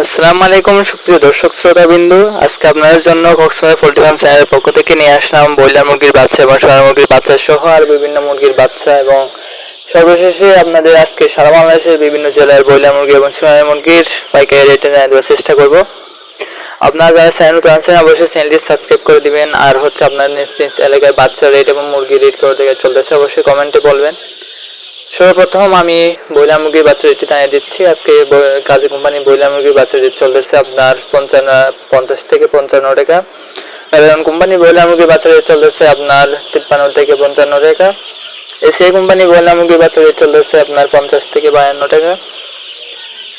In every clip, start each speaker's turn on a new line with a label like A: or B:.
A: আসসালামু আলাইকুম, সুপ্রিয় দর্শক শ্রোতাবিন্দু। আজকে আপনাদের জন্য কক্সবাজার পোল্ট্রি ফার্ম চ্যানেলের পক্ষ থেকে নিয়ে আসলাম ব্রয়লার মুরগির বাচ্চা এবং সোনার মুরগির বাচ্চা সহ আর বিভিন্ন মুরগির বাচ্চা এবং সর্বশেষে আপনাদের আজকে সারা বাংলাদেশের বিভিন্ন জেলার ব্রয়লার মুরগি এবং সোনার মুরগির পাইকারি রেটে জানিয়ে দেওয়ার চেষ্টা করব। আপনারা যারা চ্যানেল আছেন, অবশ্যই চ্যানেলটি সাবস্ক্রাইব করে দিবেন। আর হচ্ছে আপনার নিজ এলাকায় বাচ্চা রেট এবং মুরগি রেট করে থেকে চলতেছে, অবশ্যই কমেন্টে বলবেন। সর্বপ্রথম আমি বইলা মুরগির বাচ্চা রেটটি জানিয়ে দিচ্ছি। আজকে কাজী কোম্পানি ব্রয়লার মুরগির বাচ্চা রেট চলতেছে আপনার পঞ্চান্ন, পঞ্চাশ থেকে পঞ্চান্ন টাকা। কারণ কোম্পানি ব্রয়লার মুরগির বাচ্চা রেট চলতেছে আপনার তিপ্পান্ন থেকে পঞ্চান্ন টাকা। এসিআই কোম্পানি ব্রয়লার মুরগির বাচ্চা রেট চলতেছে আপনার পঞ্চাশ থেকে বায়ান্ন টাকা।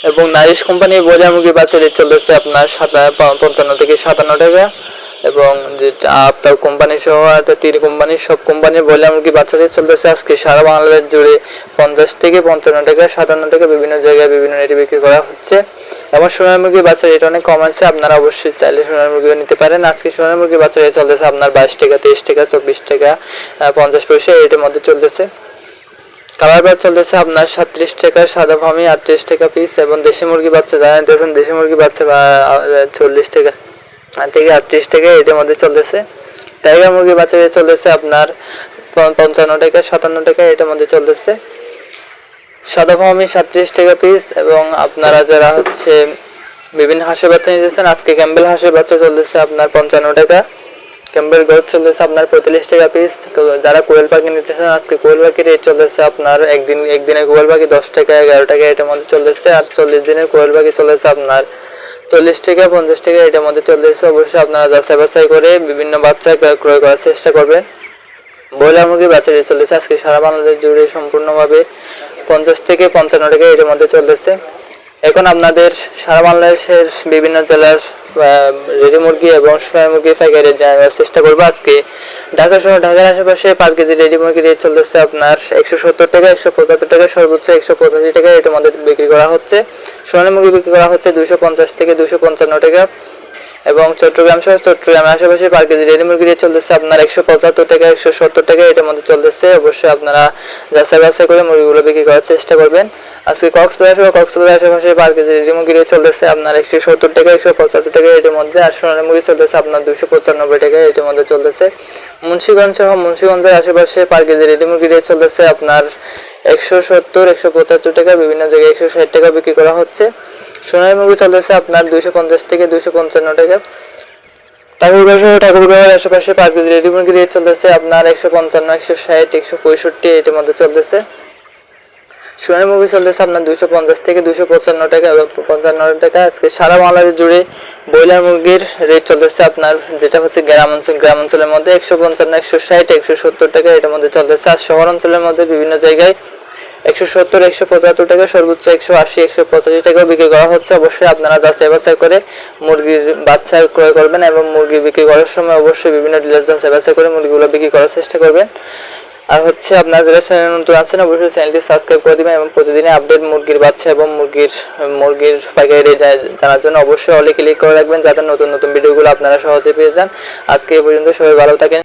A: এবং নারিশ কোম্পানি ব্রয়লার মুরগির বাচ্চা রেট চলতেছে আপনার সাতা পঞ্চান্ন থেকে সাতান্ন টাকা। এবং যে আপনার কোম্পানি সহ তিন কোম্পানি সব কোম্পানির ব্রয়লার মুরগি বাচ্চা রেট চলতেছে আজকে সারা বাংলাদেশ জুড়ে পঞ্চাশ থেকে পঞ্চান্ন টাকা, সাতান্ন টাকা বিভিন্ন জায়গায় বিভিন্ন রেটে বিক্রি করা হচ্ছে। এবং সোনার মুরগির বাচ্চা রেট অনেক কম আছে, আপনারা অবশ্যই চাইলে সোনার মুরগিও নিতে পারেন। আজকে সোনার মুরগির বাচ্চা রেট চলতেছে আপনার বাইশ টাকা, তেইশ টাকা, চব্বিশ টাকা পঞ্চাশ পয়সা রেটের মধ্যে চলতেছে। কালার বার চলতেছে আপনার সাতত্রিশ টাকা, সাদা ফামি আটত্রিশ টাকা পিস এবং দেশি মুরগি বাচ্চা নিতেছেন দেশি মুরগি বাচ্চা চল্লিশ টাকা। আর থেকে আটত্রিশ টাকা এটার মধ্যে চলতেছে। টাইগার মুরগি বাচ্চা চলতেছে আপনার পঞ্চান্ন টাকা, সাতান্ন টাকা এটার মধ্যে চলতেছে। সাদা ফামি সাতত্রিশ টাকা পিস এবং আপনারা যারা হচ্ছে বিভিন্ন হাঁসের বাচ্চা নিতেছেন, আজকে ক্যাম্বেল হাঁসের বাচ্চা চলতেছে আপনার পঞ্চান্ন টাকা। ক্যাম্বেল গোট চলতেছে আপনার পঁয়তাল্লিশ টাকা পিস যারা কোয়েল পাখি নিতেছেন, আজকে কোয়েল পাখি রেট চলতেছে আপনার একদিন একদিনের কোয়েল পাখি দশ টাকা, এগারো টাকা এটার মধ্যে চলতেছে। আর চল্লিশ দিনের কোয়েল পাখি চলেছে আপনার চল্লিশ টাকা, পঞ্চাশ টাকা, এটার মধ্যে চলতেছে অবশ্যই আপনারা যাচাই বাছাই করে বিভিন্ন বাচ্চা ক্রয় করার চেষ্টা করবেন। ব্রয়লার মুরগির বাচ্চা চলেছে আজকে সারা বাংলাদেশ জুড়ে সম্পূর্ণভাবে পঞ্চাশ থেকে পঞ্চান্ন টাকা এটার মধ্যে চলতেছে। এখন আপনাদের সারা বাংলাদেশের বিভিন্ন জেলার রেডি মুরগি এবং সোনার মুরগি জানানোর চেষ্টা করব। আজকে ঢাকা শহর, ঢাকার আশেপাশে পাঁচ কেজি রেডি মুরগি রেট চলতেছে আপনার একশো সত্তর টাকা, একশো পঁচাত্তর টাকা, সর্বোচ্চ একশো পঁচাশি টাকা এটা মধ্যে বিক্রি করা হচ্ছে। সোনার মুরগি বিক্রি করা হচ্ছে দুশো পঞ্চাশ থেকে দুশো পঞ্চান্ন টাকা। এবং চট্টগ্রাম সহ চট্টগ্রামের আশেপাশে পার কেজি রেডি মুরগি রেট চলতেছে আপনার একশো পঁচাত্তর টাকা, একশো সত্তর টাকা এটার মধ্যে চলতেছে। অবশ্যই আপনারা যাচাই বাছাই করে মুরগিগুলো বিক্রি করার চেষ্টা করবেন। আজকে কক্সবাজার সহ কক্সবাজার আশেপাশে পার কেজি রেডি মুরগি রেট চলতেছে আপনার একশো সত্তর টাকা, একশো পঁচাত্তর টাকা এটার মধ্যে। আর সোনালী মুরগি চলতেছে আপনার দুশো পঁচানব্বই টাকা এটার মধ্যে চলতেছে। মুন্সিগঞ্জ সহ মুন্সিগঞ্জের আশেপাশে পার কেজি রেডি মুরগি রেট চলতেছে আপনার একশো সত্তর, একশো পঁচাত্তর টাকা। বিভিন্ন জায়গায় একশো ষাট টাকা বিক্রি করা হচ্ছে। সোনালী মুরগি চলতেছে আপনার দুশো পঞ্চাশ থেকে দুশো পঞ্চান্ন টাকা। ঠাকুরগাঁও ঠাকুরগাঁওয়ের আশেপাশে পাঁচ কেজি রেডি মুরগি রেট চলতেছে, আপনার একশো পঞ্চান্ন, একশো ষাট, একশো পঁয়ষট্টি, এটার মধ্যে চলতেছে। সোনালী মুরগি চলতেছে আপনার দুশো পঞ্চাশ থেকে দুশো পঞ্চান্ন টাকা এবং পঞ্চান্ন টাকা। আজকে সারা বাংলাদেশ জুড়ে ব্রয়লার মুরগির রেট চলতেছে আপনার, যেটা হচ্ছে গ্রাম অঞ্চল গ্রাম অঞ্চলের মধ্যে একশো পঞ্চান্ন, একশো ষাট, একশো সত্তর টাকা এটার মধ্যে চলতেছে। আর শহর অঞ্চলের মধ্যে বিভিন্ন জায়গায় একশো সত্তর, একশো পঁচাত্তর টাকা, সর্বোচ্চ একশো আশি, একশো পঁচাশি বিক্রি করা হচ্ছে। অবশ্যই আপনারা যাচাই বাছাই করে মুরগির বাচ্চা ক্রয় করবেন এবং মুরগি বিক্রি করার সময় অবশ্যই বিভিন্ন ডিলার যাচাই বাছাই করে মুরগিগুলো বিক্রি করার চেষ্টা করবেন। আর হচ্ছে আপনারা যারা চ্যানেল নতুন আছেন, অবশ্যই চ্যানেলটি সাবস্ক্রাইব করে দিবেন এবং প্রতিদিনই আপডেট মুরগির বাচ্চা এবং মুরগির মুরগির পাইকারি জানার জন্য অবশ্যই অলে ক্লিক করে রাখবেন যাতে নতুন নতুন ভিডিওগুলো আপনারা সহজে পেয়ে যান। আজকে এই পর্যন্ত সবাই ভালো থাকেন।